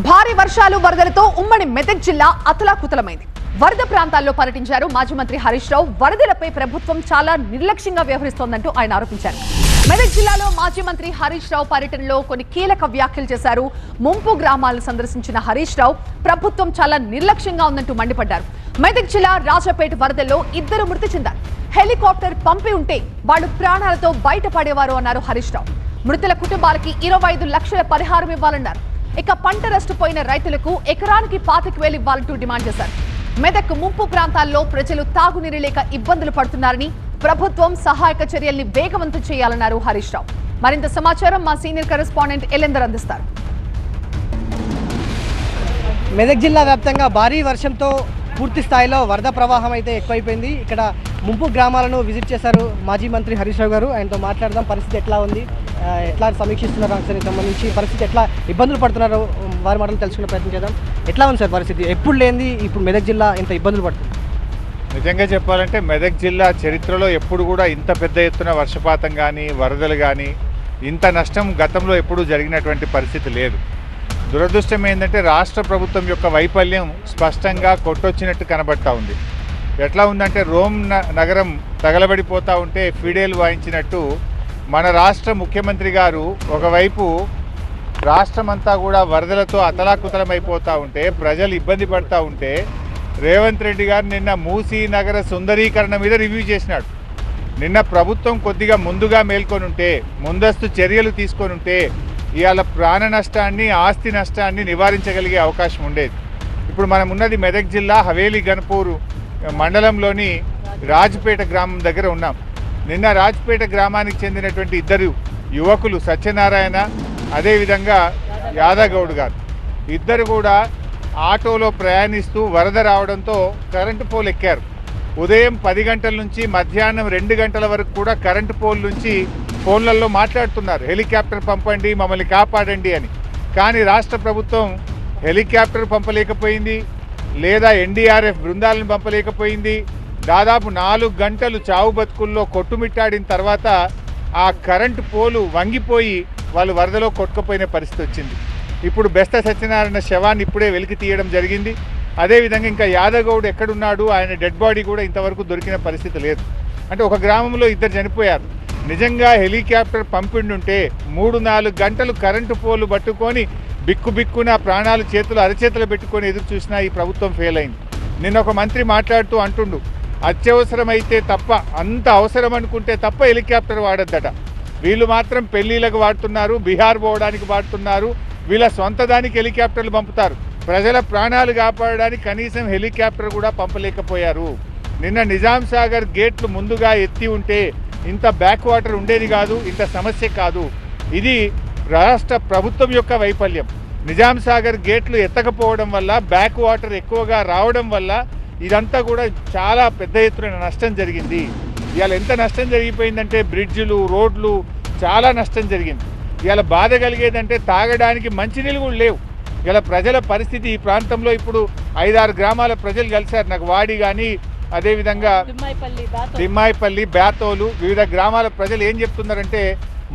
భారీ వర్షాలు వరదలతో ఉమ్మడి మెదక్ జిల్లా అతలాకుతలమైంది. వరద ప్రాంతాల్లో పర్యటించారు మాజీ మంత్రి హరీష్ రావు. వరదలపై ప్రభుత్వం చాలా నిర్లక్ష్యంగా వ్యవహరిస్తోందంటూ ఆయన ఆరోపించారు. మెదక్ జిల్లాలో మాజీ మంత్రి హరీష్ రావు పర్యటనలో కొన్ని కీలక వ్యాఖ్యలు చేశారు. ముంపు గ్రామాలను సందర్శించిన హరీష్ రావు ప్రభుత్వం చాలా నిర్లక్ష్యంగా ఉందంటూ మండిపడ్డారు. మెదక్ జిల్లా రాజపేట వరదల్లో ఇద్దరు మృతి చెందారు. హెలికాప్టర్ పంపి ఉంటే వాళ్ళు ప్రాణాలతో బయటపడేవారు అన్నారు హరీష్ రావు. మృతుల కుటుంబాలకి ఇరవై ఐదు లక్షల పరిహారం ఇవ్వాలన్నారు. ఇక పంట నష్టపోయిన రైతులకు ఎకరానికి పాతిక వేలు ఇవ్వాలంటూ డిమాండ్ చేశారు. మెదక్ ముంపు ప్రాంతాల్లో ప్రజలు తాగునీరు లేక ఇబ్బందులు పడుతున్నారని ప్రభుత్వం సహాయక చర్యల్ని వేగవంతం చేయాలన్నారు హరీష్ రావు. మరింత సమాచారం మా సీనియర్ కరెస్పాండెంట్ ఎలెందర్ అందిస్తారు. మెదక్ జిల్లా వ్యాప్తంగా భారీ వర్షంతో పూర్తి స్థాయిలో వరద ప్రవాహం అయితే ఎక్కువైపోయింది. ఇక్కడ ముంపు గ్రామాలను విజిట్ చేశారు మాజీ మంత్రి హరీష్ రావు గారు. ఆయనతో మాట్లాడదాం. పరిస్థితి ఎట్లా ఉంది? ఎట్లా సమీక్షిస్తున్నారు అంశానికి సంబంధించి? పరిస్థితి ఎట్లా ఇబ్బందులు పడుతున్నారు? వారి మాటలు తెలుసుకునే ప్రయత్నం చేద్దాం. ఎట్లా ఉంది సార్ పరిస్థితి? ఎప్పుడు లేనిది ఇప్పుడు మెదక్ జిల్లా ఇంత ఇబ్బందులు పడుతుంది? నిజంగా చెప్పాలంటే మెదక్ జిల్లా చరిత్రలో ఎప్పుడు కూడా ఇంత పెద్ద ఎత్తున వర్షపాతం కానీ వరదలు కానీ ఇంత నష్టం గతంలో ఎప్పుడూ జరిగినటువంటి పరిస్థితి లేదు. దురదృష్టం ఏంటంటే రాష్ట్ర ప్రభుత్వం యొక్క వైఫల్యం స్పష్టంగా కొట్టొచ్చినట్టు కనబడతా ఉంది. ఎట్లా ఉందంటే రోమ్ న- నగరం తగలబడిపోతూ ఉంటే ఫిడేలు వాయించినట్టు మన రాష్ట్ర ముఖ్యమంత్రి గారు ఒకవైపు రాష్ట్రమంతా కూడా వరదలతో అతలాకుతలమైపోతూ ఉంటే ప్రజలు ఇబ్బంది పడతా ఉంటే రేవంత్ రెడ్డి గారు నిన్న మూసీ నగర సుందరీకరణ మీద రివ్యూ చేసినాడు. నిన్న ప్రభుత్వం కొద్దిగా ముందుగా మేల్కొని ఉంటే ముందస్తు చర్యలు తీసుకొని ఉంటే ఇవాళ ప్రాణ నష్టాన్ని ఆస్తి నష్టాన్ని నివారించగలిగే అవకాశం ఉండేది. ఇప్పుడు మనం ఉన్నది మెదక్ జిల్లా హవేలీ గణపూరు మండలంలోని రాజ్పేట గ్రామం దగ్గర ఉన్నాం. నిన్న రాజ్పేట గ్రామానికి చెందినటువంటి ఇద్దరు యువకులు సత్యనారాయణ అదేవిధంగా యాదగౌడ్ గారు. ఇద్దరు కూడా ఆటోలో ప్రయాణిస్తూ వరద రావడంతో కరెంటు పోల్ ఎక్కారు. ఉదయం పది గంటల నుంచి మధ్యాహ్నం రెండు గంటల వరకు కూడా కరెంటు పోల్ నుంచి ఫోన్లలో మాట్లాడుతున్నారు. హెలికాప్టర్ పంపండి మమ్మల్ని కాపాడండి అని. కానీ రాష్ట్ర ప్రభుత్వం హెలికాప్టర్ పంపలేకపోయింది. లేదా ఎన్డీఆర్ఎఫ్ బృందాలను పంపలేకపోయింది. దాదాపు నాలుగు గంటలు చావు బతుకుల్లో కొట్టుమిట్టాడిన తర్వాత ఆ కరెంటు పోలు వంగిపోయి వాళ్ళు వరదలో కొట్టుకుపోయిన పరిస్థితి వచ్చింది. ఇప్పుడు బెస్త సత్యనారాయణ శవాన్ని ఇప్పుడే వెలికి తీయడం జరిగింది. అదేవిధంగా ఇంకా యాదగౌడ్ ఎక్కడున్నాడు? ఆయన డెడ్ బాడీ కూడా ఇంతవరకు దొరికిన పరిస్థితి లేదు. అంటే ఒక గ్రామంలో ఇద్దరు చనిపోయారు. నిజంగా హెలికాప్టర్ పంపిండుంటే మూడు నాలుగు గంటలు కరెంటు పోలు పట్టుకొని బిక్కు బిక్కున ప్రాణాలు చేతులు అరచేతులు పెట్టుకొని ఎదురు చూసినా ఈ ప్రభుత్వం ఫెయిల్ అయింది. నిన్న ఒక మంత్రి మాట్లాడుతూ అంటుండు అత్యవసరమైతే తప్ప అంత అవసరం అనుకుంటే తప్ప హెలికాప్టర్ వాడద్దట. వీళ్ళు మాత్రం పెళ్ళిళ్ళకు వాడుతున్నారు బీహార్ పోవడానికి వాడుతున్నారు వీళ్ళ సొంత దానికి హెలికాప్టర్లు పంపుతారు. ప్రజల ప్రాణాలు కాపాడడానికి కనీసం హెలికాప్టర్ కూడా పంపలేకపోయారు. నిన్న నిజాం సాగర్ గేట్లు ముందుగా ఎత్తి ఉంటే ఇంత బ్యాక్ వాటర్ ఉండేది కాదు ఇంత సమస్య కాదు. ఇది రాష్ట్ర ప్రభుత్వం యొక్క వైఫల్యం. నిజాం సాగర్ గేట్లు ఎత్తకపోవడం వల్ల బ్యాక్ వాటర్ ఎక్కువగా రావడం వల్ల ఇదంతా కూడా చాలా పెద్ద ఎత్తున నష్టం జరిగింది. ఇవాళ ఎంత నష్టం జరిగిపోయిందంటే బ్రిడ్జిలు రోడ్లు చాలా నష్టం జరిగింది. ఇవాళ బాధ కలిగేదంటే తాగడానికి మంచినీళ్ళు కూడా లేవు. ఇలా ప్రజల పరిస్థితి ఈ ప్రాంతంలో ఇప్పుడు ఐదారు గ్రామాల ప్రజలు కలిశారు. నాకు వాడి కానీ అదేవిధంగా తిమ్మాయిపల్లి బేతోలు వివిధ గ్రామాల ప్రజలు ఏం చెప్తున్నారంటే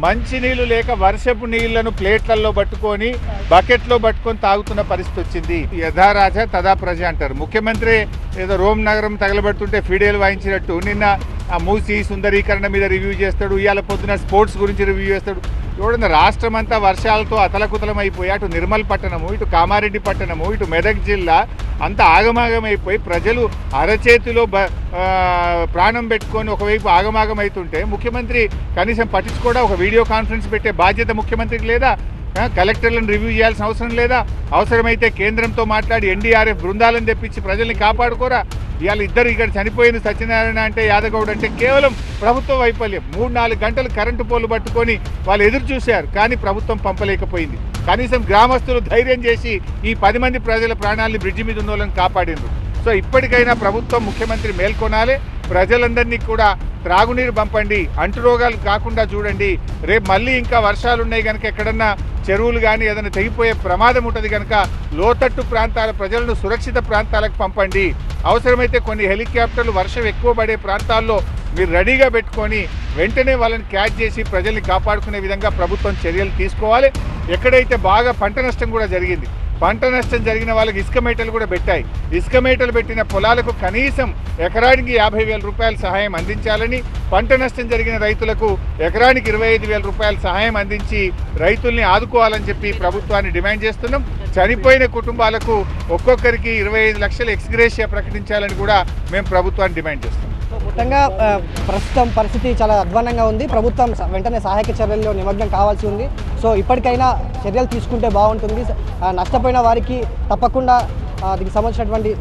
మంచినీళ్ళు లేక వర్షపు నీళ్ళను ప్లేట్లలో పట్టుకొని బకెట్లో పట్టుకొని తాగుతున్న పరిస్థితి వచ్చింది. యథారాజ తదా ప్రజ అంటారు. ముఖ్యమంత్రి ఏదో రోమ్ నగరం తగలబడుతుంటే ఫీడేలు వాయించినట్టు. నిన్న ఆ మూసి సుందరీకరణ మీద రివ్యూ చేస్తాడు. ఇవాళ పొద్దున స్పోర్ట్స్ గురించి రివ్యూ చేస్తాడు. చూడండి రాష్ట్రం అంతా వర్షాలతో అతలకుతలమైపోయి అయిపోయి అటు నిర్మల్ పట్టణము ఇటు కామారెడ్డి పట్టణము ఇటు మెదక్ జిల్లా అంత ఆగమాగమైపోయి ప్రజలు అరచేతిలో బ ప్రాణం పెట్టుకొని ఒకవైపు ఆగమాగం అవుతుంటే ముఖ్యమంత్రి కనీసం పట్టించుకోవడం ఒక వీడియో కాన్ఫరెన్స్ పెట్టే బాధ్యత ముఖ్యమంత్రికి లేదా? కలెక్టర్లను రివ్యూ చేయాల్సిన అవసరం లేదా? అవసరమైతే కేంద్రంతో మాట్లాడి ఎన్డీఆర్ఎఫ్ బృందాలను తెప్పించి ప్రజల్ని కాపాడుకోరా? ఇవాళ ఇద్దరు ఇక్కడ చనిపోయిన సత్యనారాయణ అంటే యాదగౌడ్ అంటే కేవలం ప్రభుత్వ వైఫల్యం. మూడు నాలుగు గంటలు కరెంటు పోలు పట్టుకొని వాళ్ళు ఎదురు చూశారు కానీ ప్రభుత్వం పంపలేకపోయింది. కనీసం గ్రామస్తులు ధైర్యం చేసి ఈ పది మంది ప్రజల ప్రాణాలని బ్రిడ్జి మీద ఉన్న వాళ్ళని కాపాడిండ్రు సో ఇప్పటికైనా ప్రభుత్వం ముఖ్యమంత్రి మేల్కొనాలి. ప్రజలందరినీ కూడా త్రాగునీరు పంపండి. అంటు రోగాలు కాకుండా చూడండి. రేపు మళ్ళీ ఇంకా వర్షాలు ఉన్నాయి కనుక ఎక్కడన్నా చెరువులు కానీ ఏదైనా తెగిపోయే ప్రమాదం ఉంటుంది కనుక లోతట్టు ప్రాంతాల ప్రజలను సురక్షిత ప్రాంతాలకు పంపండి. అవసరమైతే కొన్ని హెలికాప్టర్లు వర్షం ఎక్కువ పడే ప్రాంతాల్లో మీరు రెడీగా పెట్టుకొని వెంటనే వాళ్ళని క్యాచ్ చేసి ప్రజల్ని కాపాడుకునే విధంగా ప్రభుత్వం చర్యలు తీసుకోవాలి. ఎక్కడైతే బాగా పంట నష్టం కూడా జరిగింది పంట నష్టం జరిగిన వాళ్ళకి ఇసుక మేటలు కూడా పెట్టాయి. ఇసుక మేటలు పెట్టిన పొలాలకు కనీసం ఎకరానికి యాభై వేల రూపాయల సహాయం అందించాలని పంట నష్టం జరిగిన రైతులకు ఎకరానికి ఇరవై ఐదు వేల రూపాయల సహాయం అందించి రైతుల్ని ఆదుకోవాలని చెప్పి ప్రభుత్వాన్ని డిమాండ్ చేస్తున్నాం. చనిపోయిన కుటుంబాలకు ఒక్కొక్కరికి ఇరవై ఐదు లక్షల ఎక్స్గ్రేషియా ప్రకటించాలని కూడా మేము ప్రభుత్వాన్ని డిమాండ్ చేస్తున్నాం. మొత్తంగా ప్రస్తుతం పరిస్థితి చాలా అధ్వానంగా ఉంది. ప్రభుత్వం వెంటనే సహాయక చర్యల్లో నిమగ్నం కావాల్సి ఉంది. సో ఇప్పటికైనా చర్యలు తీసుకుంటే బాగుంటుంది. నష్టపోయిన వారికి తప్పకుండా దీనికి సంబంధించినటువంటి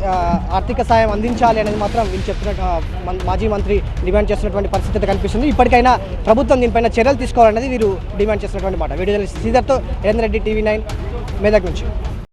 ఆర్థిక సాయం అందించాలి అనేది మాత్రం వీళ్ళు చెప్తున్నట్టు మాజీ మంత్రి డిమాండ్ చేస్తున్నటువంటి పరిస్థితి కనిపిస్తుంది. ఇప్పటికైనా ప్రభుత్వం దీనిపైన చర్యలు తీసుకోవాలనేది వీరు డిమాండ్ చేసినటువంటి మాట. వీడియో శ్రీధర్తో రేంద్ర రెడ్డి టీవీ నైన్ మెదక్ నుంచి.